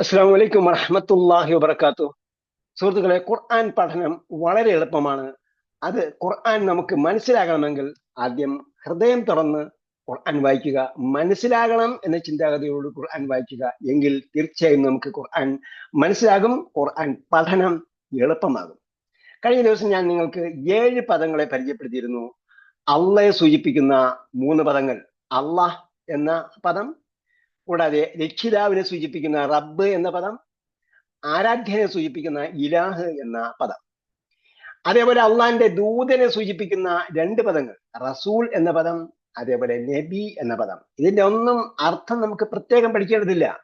അസ്സാം വലൈക്കും വറഹമത്തല്ലാഹി വബർക്കാത്തു സുഹൃത്തുക്കളെ ഖുർആൻ പഠനം വളരെ എളുപ്പമാണ്. അത് ഖുർആൻ നമുക്ക് മനസ്സിലാകണമെങ്കിൽ ആദ്യം ഹൃദയം തുറന്ന് ഖുർആൻ വായിക്കുക. മനസ്സിലാകണം എന്ന ചിന്താഗതിയോട് ഖുർആൻ വായിക്കുക. എങ്കിൽ തീർച്ചയായും നമുക്ക് ഖുർആൻ മനസ്സിലാകും ഖുർആൻ പഠനം എളുപ്പമാകും. കഴിഞ്ഞ ദിവസം ഞാൻ നിങ്ങൾക്ക് ഏഴ് പദങ്ങളെ പരിചയപ്പെടുത്തിയിരുന്നു. അള്ളയെ സൂചിപ്പിക്കുന്ന മൂന്ന് പദങ്ങൾ. അള്ളാഹ് എന്ന പദം കൂടാതെ രക്ഷിതാവിനെ സൂചിപ്പിക്കുന്ന റബ്ബ് എന്ന പദം ആരാധ്യനെ സൂചിപ്പിക്കുന്ന ഇലാഹ് എന്ന പദം. അതേപോലെ അള്ളാന്റെ ദൂതനെ സൂചിപ്പിക്കുന്ന രണ്ട് പദങ്ങൾ റസൂൽ എന്ന പദം അതേപോലെ നബി എന്ന പദം. ഇതിന്റെ ഒന്നും അർത്ഥം നമുക്ക് പ്രത്യേകം പഠിക്കേണ്ടതില്ല.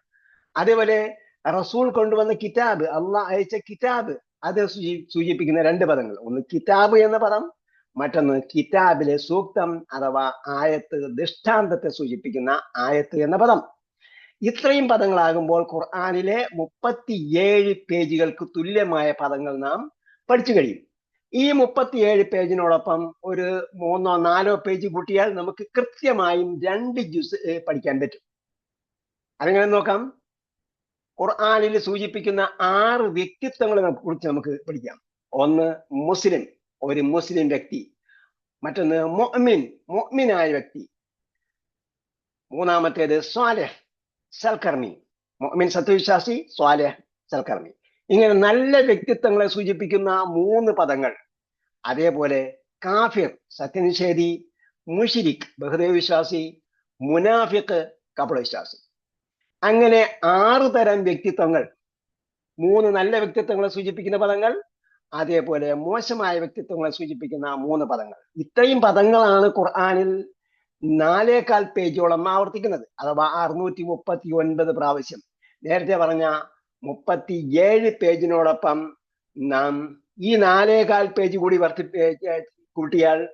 അതേപോലെ റസൂൽ കൊണ്ടുവന്ന കിതാബ് അള്ളാഹ് അയച്ച കിതാബ് അത് സൂചിപ്പിക്കുന്ന രണ്ട് പദങ്ങൾ. ഒന്ന് കിതാബ് എന്ന പദം മറ്റൊന്ന് കിതാബിലെ സൂക്തം അഥവാ ആയത്ത് ദൃഷ്ടാന്തത്തെ സൂചിപ്പിക്കുന്ന ആയത്ത് എന്ന പദം. ഇത്രയും പദങ്ങളാകുമ്പോൾ ഖുർആാനിലെ മുപ്പത്തിയേഴ് പേജുകൾക്ക് തുല്യമായ പദങ്ങൾ നാം പഠിച്ചു കഴിയും. ഈ മുപ്പത്തിയേഴ് പേജിനോടൊപ്പം ഒരു മൂന്നോ നാലോ പേജ് കൂട്ടിയാൽ നമുക്ക് കൃത്യമായും രണ്ട് ജ്യൂസ് പഠിക്കാൻ പറ്റും. അതെങ്ങനെ നോക്കാം? ഖുർആാനിൽ സൂചിപ്പിക്കുന്ന ആറ് വ്യക്തിത്വങ്ങളെ കുറിച്ച് നമുക്ക് പഠിക്കാം. ഒന്ന് മുസ്ലിം ഒരു മുസ്ലിം വ്യക്തി മറ്റൊന്ന് മൊഹ്മിൻ മൊഹ്മിനായ വ്യക്തി. മൂന്നാമത്തേത് സ്വാലഹ് സൽക്കർമ്മി മുഅ്മിൻ സത്യവിശ്വാസി സ്വാലെ സൽക്കർമ്മി ഇങ്ങനെ നല്ല വ്യക്തിത്വങ്ങളെ സൂചിപ്പിക്കുന്ന മൂന്ന് പദങ്ങൾ. അതേപോലെ കാഫിർ സത്യനിഷേധി മുഷിരിഖ് ബഹുദൈവവിശ്വാസി മുനാഫിഖ് കപടവിശ്വാസി അങ്ങനെ ആറ് തരം വ്യക്തിത്വങ്ങൾ. മൂന്ന് നല്ല വ്യക്തിത്വങ്ങളെ സൂചിപ്പിക്കുന്ന പദങ്ങൾ അതേപോലെ മോശമായ വ്യക്തിത്വങ്ങളെ സൂചിപ്പിക്കുന്ന മൂന്ന് പദങ്ങൾ. ഇത്രയും പദങ്ങളാണ് ഖുർആാനിൽ നാലേകാൽ പേജോളം ആവർത്തിക്കുന്നത്. അഥവാ അറുന്നൂറ്റി മുപ്പത്തി ഒൻപത് പ്രാവശ്യം. നേരത്തെ പറഞ്ഞ മുപ്പത്തി ഏഴ് പേജിനോടൊപ്പം നാം ഈ നാലേകാൽ പേജ് കൂടി വർത്തി കൂട്ടിയാൽ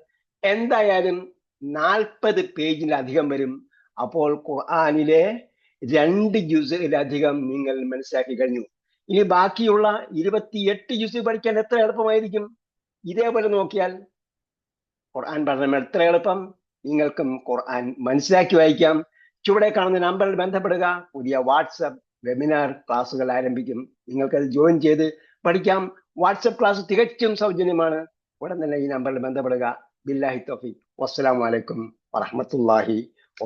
എന്തായാലും നാൽപ്പത് പേജിലധികം വരും. അപ്പോൾ ഖുർആാനിലെ രണ്ട് ജ്യൂസിലധികം നിങ്ങൾ മനസ്സിലാക്കി കഴിഞ്ഞു. ഇനി ബാക്കിയുള്ള ഇരുപത്തിയെട്ട് ജ്യൂസ് പഠിക്കാൻ എത്ര എളുപ്പമായിരിക്കും? ഇതേപോലെ നോക്കിയാൽ ഖുർആൻ പഠനം എത്ര എളുപ്പം? നിങ്ങൾക്കും ഖുർആൻ മനസ്സിലാക്കി വായിക്കാം. ചുവടെ കാണുന്ന നമ്പറിൽ ബന്ധപ്പെടുക. പുതിയ വാട്സപ്പ് വെബിനാർ ക്ലാസ്സുകൾ ആരംഭിക്കും. നിങ്ങൾക്കത് ജോയിൻ ചെയ്ത് പഠിക്കാം. വാട്സപ്പ് ക്ലാസ് തികച്ചും സൗജന്യമാണ്. ഉടൻ തന്നെ ഈ നമ്പറിൽ ബന്ധപ്പെടുക. ബില്ലാഹി തോഫിക് വസ്സലാമലൈക്കും വറഹമത്തല്ലാഹി